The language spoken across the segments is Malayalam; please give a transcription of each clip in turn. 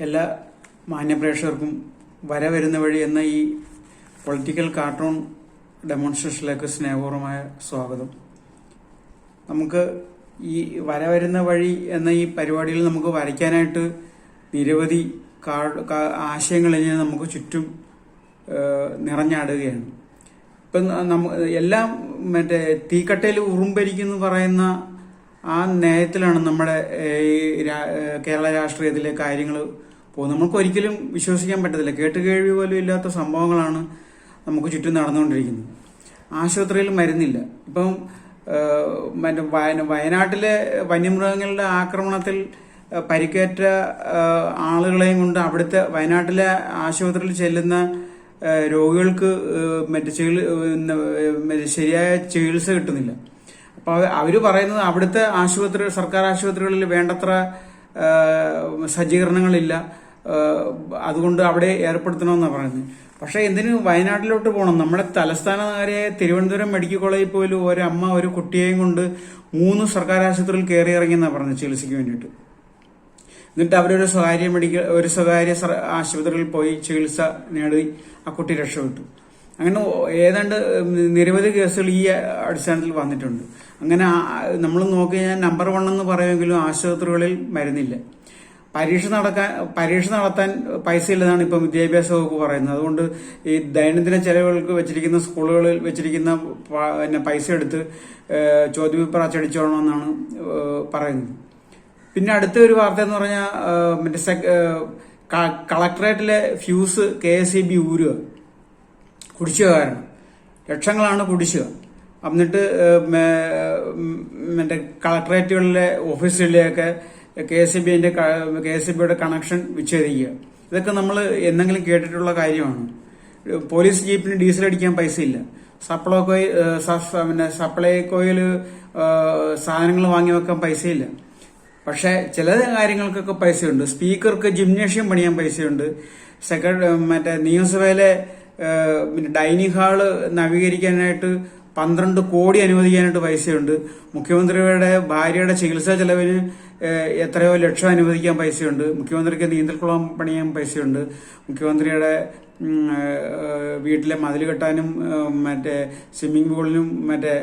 എല്ലാ മാന്യപ്രേക്ഷകർക്കും വര വരുന്ന വഴി എന്ന ഈ പൊളിറ്റിക്കൽ കാർട്ടൂൺ ഡെമോൺസ്ട്രേഷനിലേക്ക് സ്നേഹപൂർവമായ സ്വാഗതം. നമുക്ക് ഈ വര വരുന്ന വഴി എന്ന ഈ പരിപാടിയിൽ നമുക്ക് വരയ്ക്കാനായിട്ട് നിരവധി ആശയങ്ങൾ ഇങ്ങനെ നമുക്ക് ചുറ്റും നിറഞ്ഞാടുകയാണ്. ഇപ്പം നമ്മ എല്ലാം മറ്റേ തീക്കട്ടയിൽ ഉറുമ്പരിക്കുന്നു പറയുന്ന ആ നയത്തിലാണ് നമ്മുടെ ഈ കേരള രാഷ്ട്രീയത്തിലെ കാര്യങ്ങൾ പോകുന്നത്. നമുക്ക് ഒരിക്കലും വിശ്വസിക്കാൻ പറ്റത്തില്ല. കേട്ടുകേഴ്വി പോലും ഇല്ലാത്ത സംഭവങ്ങളാണ് നമുക്ക് ചുറ്റും നടന്നുകൊണ്ടിരിക്കുന്നത്. ആശുപത്രിയിൽ മരുന്നില്ല. ഇപ്പം മറ്റേ വയ- വയനാട്ടിലെ വന്യമൃഗങ്ങളുടെ ആക്രമണത്തിൽ പരിക്കേറ്റ ആളുകളെയും കൊണ്ട് അവിടുത്തെ വയനാട്ടിലെ ആശുപത്രിയിൽ ചെല്ലുന്ന രോഗികൾക്ക് മറ്റു ചികി ശരിയായ ചികിത്സ കിട്ടുന്നില്ല. അപ്പൊ അവർ പറയുന്നത് അവിടുത്തെ ആശുപത്രി സർക്കാർ ആശുപത്രികളിൽ വേണ്ടത്ര സജ്ജീകരണങ്ങളില്ല. അതുകൊണ്ട് അവിടെ ഏർപ്പെടുത്തണമെന്നാണ് പറയുന്നത്. പക്ഷെ എന്തിനു വയനാട്ടിലോട്ട് പോകണം? നമ്മുടെ തലസ്ഥാന നഗരമായ തിരുവനന്തപുരം മെഡിക്കൽ കോളേജിൽ പോലും ഒരമ്മ ഒരു കുട്ടിയെയും കൊണ്ട് മൂന്ന് സർക്കാർ ആശുപത്രിയിൽ കയറി ഇറങ്ങിയെന്നാണ് പറഞ്ഞത് ചികിത്സയ്ക്ക് വേണ്ടിയിട്ട്. എന്നിട്ട് അവരൊരു സ്വകാര്യ മെഡിക്കൽ ഒരു സ്വകാര്യ ആശുപത്രിയിൽ പോയി ചികിത്സ നേടി ആ കുട്ടി രക്ഷപ്പെട്ടു. അങ്ങനെ ഏതാണ്ട് നിരവധി കേസുകൾ ഈ അടിസ്ഥാനത്തിൽ വന്നിട്ടുണ്ട്. അങ്ങനെ നമ്മൾ നോക്കി നമ്പർ വൺ എന്ന് പറയുമെങ്കിലും ആശുപത്രികളിൽ മരുന്നില്ല. പരീക്ഷ നടക്കാൻ പരീക്ഷ നടത്താൻ പൈസ ഇല്ലെന്നാണ് ഇപ്പം വിദ്യാഭ്യാസ വകുപ്പ് പറയുന്നത്. അതുകൊണ്ട് ഈ ദൈനംദിന ചെലവുകൾക്ക് വെച്ചിരിക്കുന്ന സ്കൂളുകളിൽ വെച്ചിരിക്കുന്ന പിന്നെ പൈസ എടുത്ത് ചോദ്യപേപ്പർ അച്ചടിച്ചോണമെന്നാണ് പറയുന്നത്. പിന്നെ അടുത്ത ഒരു വാർത്ത എന്ന് പറഞ്ഞാൽ മറ്റേ കളക്ടറേറ്റിലെ fuse K S E B ഊരുക. കുടിശ്ശിക കാരണം. ലക്ഷങ്ങളാണ് കുടിശ്ശിക എന്നിട്ട് മറ്റേ കളക്ടറേറ്റുകളിലെ ഓഫീസുകളിലെയൊക്കെ കെ എസ് ഇ ബിന്റെ കെ എസ് ബിയുടെ കണക്ഷൻ വിച്ഛേദിക്കുക. ഇതൊക്കെ നമ്മൾ എന്തെങ്കിലും കേട്ടിട്ടുള്ള കാര്യമാണ്. പോലീസ് ജീപ്പിന് ഡീസൽ അടിക്കാൻ പൈസയില്ല. സപ്ലൈകോയിൽ സപ്ലോ കോയിൽ പിന്നെ സപ്ലൈകോയിൽ സാധനങ്ങൾ വാങ്ങി വെക്കാൻ പൈസയില്ല. പക്ഷെ ചില കാര്യങ്ങൾക്കൊക്കെ പൈസയുണ്ട്. സ്പീക്കർക്ക് ജിംനേഷ്യം പണിയാൻ പൈസയുണ്ട്. സെക്രട്ടറി മറ്റേ നിയമസഭയിലെ പിന്നെ ഡൈനിങ് ഹാൾ നവീകരിക്കാനായിട്ട് പന്ത്രണ്ട് കോടി അനുവദിക്കാനായിട്ട് പൈസയുണ്ട്. മുഖ്യമന്ത്രിയുടെ ഭാര്യയുടെ ചികിത്സാ ചെലവിന് എത്രയോ ലക്ഷം അനുവദിക്കാൻ പൈസയുണ്ട്. മുഖ്യമന്ത്രിക്ക് നീന്തൽക്കുളം പണിയാൻ പൈസയുണ്ട്. മുഖ്യമന്ത്രിയുടെ വീട്ടിലെ മതിൽ കെട്ടാനും മറ്റേ സ്വിമ്മിംഗ് പൂളിനും മറ്റേ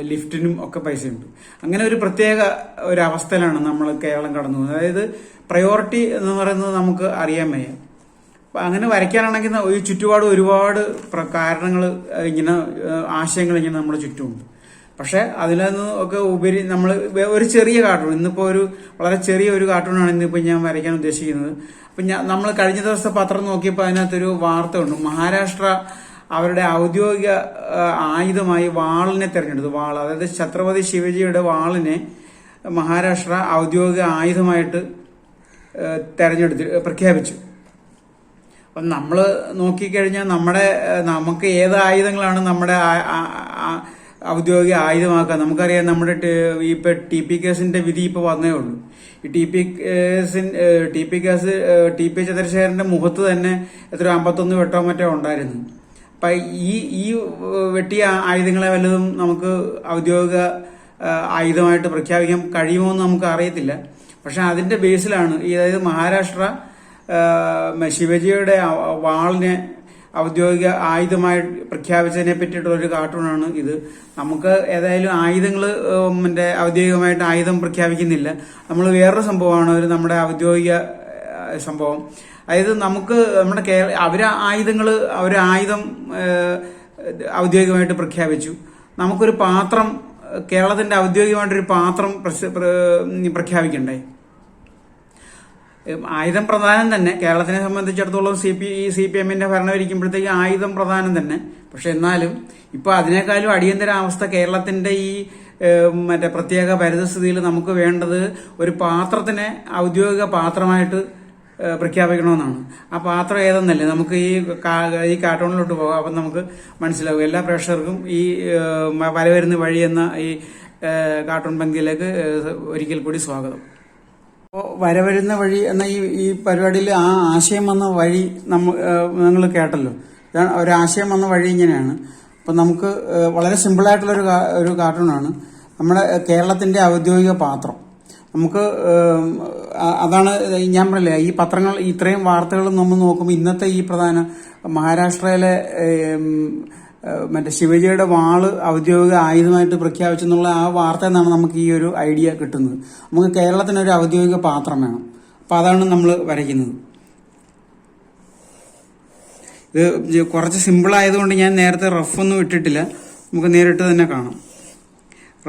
ലിഫ്റ്റിനും ഒക്കെ പൈസയുണ്ട്. അങ്ങനെ ഒരു പ്രത്യേക ഒരു അവസ്ഥയിലാണ് നമ്മൾ കേരളം കടന്നു അതായത് പ്രയോറിറ്റി എന്ന് പറയുന്നത് നമുക്ക് അറിയാൻ വയ്യ. അങ്ങനെ വരയ്ക്കാനാണെങ്കിൽ ഈ ചുറ്റുപാട് ഒരുപാട് കാരണങ്ങൾ ഇങ്ങനെ ആശയങ്ങൾ ഇങ്ങനെ നമ്മുടെ ചുറ്റുമുണ്ട്. പക്ഷെ അതിൽ നിന്ന് ഒക്കെ ഉപരി നമ്മൾ ഒരു ചെറിയ കാർട്ടൂൺ ഇന്നിപ്പോൾ ഒരു വളരെ ചെറിയ ഒരു കാർട്ടൂണാണ് ഇന്നിപ്പോൾ ഞാൻ വരയ്ക്കാൻ ഉദ്ദേശിക്കുന്നത്. അപ്പം ഞാൻ നമ്മൾ കഴിഞ്ഞ ദിവസത്തെ പത്രം നോക്കിയപ്പോൾ അതിനകത്തൊരു വാർത്ത ഉണ്ട് മഹാരാഷ്ട്ര അവരുടെ ഔദ്യോഗിക ആയുധമായി വാളിനെ തെരഞ്ഞെടുത്തു. വാൾ അതായത് ഛത്രപതി ശിവജിയുടെ വാളിനെ മഹാരാഷ്ട്ര ഔദ്യോഗിക ആയുധമായിട്ട് തെരഞ്ഞെടുത്ത് പ്രഖ്യാപിച്ചു. അപ്പം നമ്മൾ നോക്കിക്കഴിഞ്ഞാൽ നമ്മുടെ നമുക്ക് ഏത് ആയുധങ്ങളാണ് നമ്മുടെ ഔദ്യോഗിക ആയുധമാക്കുക? നമുക്കറിയാം നമ്മുടെ ഇപ്പൊ ടി പി കേസിന്റെ വിധി ഇപ്പൊ വന്നേ ഉള്ളൂ. ഈ T P casein T P case T P ചന്ദ്രശേഖരന്റെ മുഖത്ത് തന്നെ എത്ര അമ്പത്തൊന്ന് വെട്ടോ മറ്റോ ഉണ്ടായിരുന്നു. അപ്പൊ ഈ ഈ വെട്ടിയ ആയുധങ്ങളെ വല്ലതും നമുക്ക് ഔദ്യോഗിക ആയുധമായിട്ട് പ്രഖ്യാപിക്കാൻ കഴിയുമോ എന്ന് നമുക്ക് അറിയത്തില്ല. പക്ഷെ അതിന്റെ ബേസിലാണ് ഈ അതായത് മഹാരാഷ്ട്ര ശിവജിയുടെ വാളിനെ ഔദ്യോഗിക ആയുധമായി പ്രഖ്യാപിച്ചതിനെ പറ്റിയിട്ടുള്ള ഒരു കാർട്ടൂണാണ് ഇത്. നമുക്ക് ഏതായാലും ആയുധങ്ങൾ മറ്റേ ഔദ്യോഗികമായിട്ട് ആയുധം പ്രഖ്യാപിക്കുന്നില്ല. നമ്മൾ വേറൊരു സംഭവമാണ് ഒരു നമ്മുടെ ഔദ്യോഗിക സംഭവം. അതായത് നമുക്ക് നമ്മുടെ കേരള അവർ ആയുധങ്ങൾ അവർ ആയുധം ഔദ്യോഗികമായിട്ട് പ്രഖ്യാപിച്ചു. നമുക്കൊരു പാത്രം കേരളത്തിന്റെ ഔദ്യോഗികമായിട്ടൊരു പാത്രം പ്രഖ്യാപിക്കണ്ടേ? ആയുധം പ്രധാനം തന്നെ. കേരളത്തിനെ സംബന്ധിച്ചിടത്തോളം സി പി ഈ സി പി എമ്മിന്റെ ഭരണം ഇരിക്കുമ്പോഴത്തേക്ക് ആയുധം പ്രധാനം തന്നെ. പക്ഷെ എന്നാലും ഇപ്പൊ അതിനേക്കാളും അടിയന്തരാവസ്ഥ കേരളത്തിന്റെ ഈ മറ്റേ പ്രത്യേക പരിതസ്ഥിതിയിൽ നമുക്ക് വേണ്ടത് ഒരു പാത്രത്തിനെ ഔദ്യോഗിക പാത്രമായിട്ട് പ്രഖ്യാപിക്കണമെന്നാണ്. ആ പാത്രം ഏതെന്നല്ലേ? നമുക്ക് ഈ ഈ കാർട്ടൂണിലോട്ട് പോകാം. അപ്പം നമുക്ക് മനസ്സിലാവും. എല്ലാ പ്രേക്ഷകർക്കും ഈ വരവരുന്ന വഴി എന്ന ഈ കാർട്ടൂൺ പങ്കിലേക്ക് ഒരിക്കൽ കൂടി സ്വാഗതം. വരവരുന്ന വഴി എന്ന ഈ ഈ പരിപാടിയിൽ ആ ആശയം വന്ന വഴി നമ്മൾ നിങ്ങൾ കേട്ടല്ലോ. ഒരു ആശയം വന്ന വഴി ഇങ്ങനെയാണ്. അപ്പം നമുക്ക് വളരെ സിമ്പിളായിട്ടുള്ളൊരു ഒരു കാർട്ടൂണാണ്. നമ്മുടെ കേരളത്തിന്റെ ഔദ്യോഗിക പാത്രം. നമുക്ക് അതാണ് ഞാൻ പറയില്ല ഈ പത്രങ്ങൾ ഇത്രയും വാർത്തകൾ നമ്മൾ നോക്കുമ്പോൾ ഇന്നത്തെ ഈ പ്രധാന മഹാരാഷ്ട്രയിലെ മറ്റേ ശിവജിയുടെ വാൾ ഔദ്യോഗിക ആയുധമായിട്ട് പ്രഖ്യാപിച്ചെന്നുള്ള ആ വാർത്ത നിന്നാണ് നമുക്ക് ഈ ഒരു ഐഡിയ കിട്ടുന്നത്. നമുക്ക് കേരളത്തിന് ഒരു ഔദ്യോഗിക പാത്രം വേണം. അപ്പൊ അതാണ് നമ്മൾ വരയ്ക്കുന്നത്. ഇത് കുറച്ച് സിമ്പിൾ ആയതുകൊണ്ട് ഞാൻ നേരത്തെ റഫ് ഒന്നും ഇട്ടിട്ടില്ല. നമുക്ക് നേരിട്ട് തന്നെ കാണാം.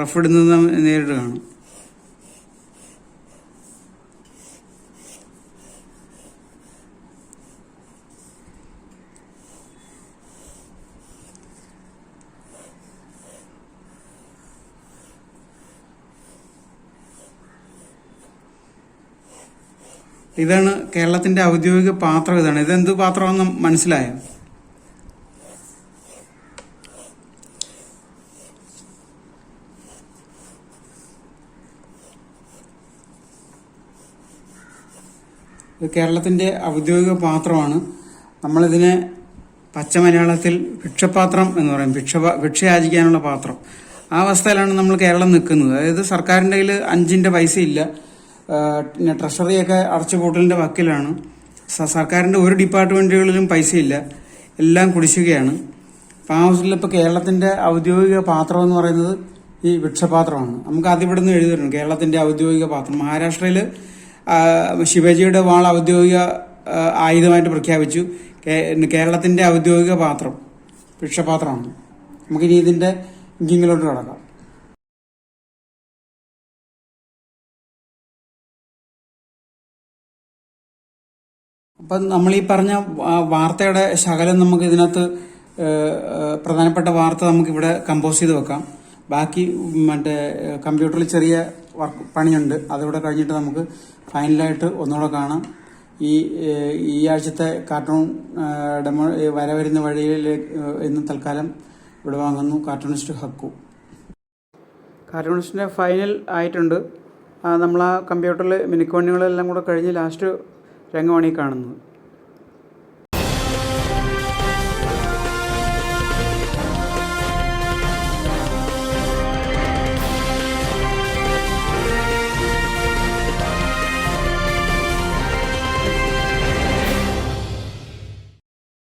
റഫ് ഇടുന്നത് നേരിട്ട് കാണാം. ഇതാണ് കേരളത്തിന്റെ ഔദ്യോഗിക പാത്രം ഇതാണ്. ഇതെന്ത് പാത്രമാണെന്ന് മനസ്സിലായോ? ഇത് കേരളത്തിന്റെ ഔദ്യോഗിക പാത്രമാണ്. നമ്മളിതിനെ പച്ച മലയാളത്തിൽ ഭിക്ഷപാത്രം എന്ന് പറയും. ഭിക്ഷ ഭിക്ഷയാചിക്കാനുള്ള പാത്രം. ആ അവസ്ഥയിലാണ് നമ്മൾ കേരളം നിൽക്കുന്നത്. അതായത് സർക്കാരിന്റെ കയ്യിൽ അഞ്ചിന്റെ പൈസ ഇല്ല ട്രഷറിയൊക്കെ അടച്ചുപൂട്ടലിന്റെ വക്കിലാണ്. സർക്കാരിന്റെ ഒരു ഡിപ്പാർട്ട്മെന്റുകളിലും പൈസയില്ല. എല്ലാം കുടിശ്ശികയാണ്. അപ്പം ആ അവസരത്തിൽ ഇപ്പോൾ കേരളത്തിന്റെ ഔദ്യോഗിക പാത്രം എന്ന് പറയുന്നത് ഈ വൃക്ഷപാത്രമാണ്. നമുക്ക് ആദ്യം ഇവിടെ നിന്ന് എഴുതിയിട്ടുണ്ട്. കേരളത്തിന്റെ ഔദ്യോഗിക പാത്രം. മഹാരാഷ്ട്രയിൽ ശിവജിയുടെ വാൾ ഔദ്യോഗിക ആയുധമായിട്ട് പ്രഖ്യാപിച്ചു. കേരളത്തിന്റെ ഔദ്യോഗിക പാത്രം വൃക്ഷപാത്രമാണ്. നമുക്കിനി ഇതിന്റെ ഇങ്കിങ്ങിലോട്ട് കിടക്കാം. അപ്പം നമ്മൾ ഈ പറഞ്ഞ വാർത്തയുടെ ശകലം നമുക്ക് ഇതിനകത്ത് പ്രധാനപ്പെട്ട വാർത്ത നമുക്ക് ഇവിടെ കമ്പോസ് ചെയ്ത് വെക്കാം. ബാക്കി മറ്റേ കമ്പ്യൂട്ടറിൽ ചെറിയ വർക്ക് പണിയുണ്ട്. അതിവിടെ കഴിഞ്ഞിട്ട് നമുക്ക് ഫൈനലായിട്ട് ഒന്നുകൂടെ കാണാം. ഈ ഈ ആഴ്ചത്തെ കാർട്ടൂൺ ഡെമോ വരവരുന്ന ഏഹ്, ഇന്ന് തൽക്കാലം ഇവിടെ വാങ്ങുന്നു കാർട്ടൂണിസ്റ്റ് ഹക്കു. കാർട്ടൂണിസ്റ്റിന്റെ ഫൈനൽ ആയിട്ടുണ്ട്. നമ്മൾ ആ കമ്പ്യൂട്ടറിൽ മിനിക്കോണികളെല്ലാം കൂടെ കഴിഞ്ഞ് ലാസ്റ്റ് രംഗമാണ് ഈ കാണുന്നത്.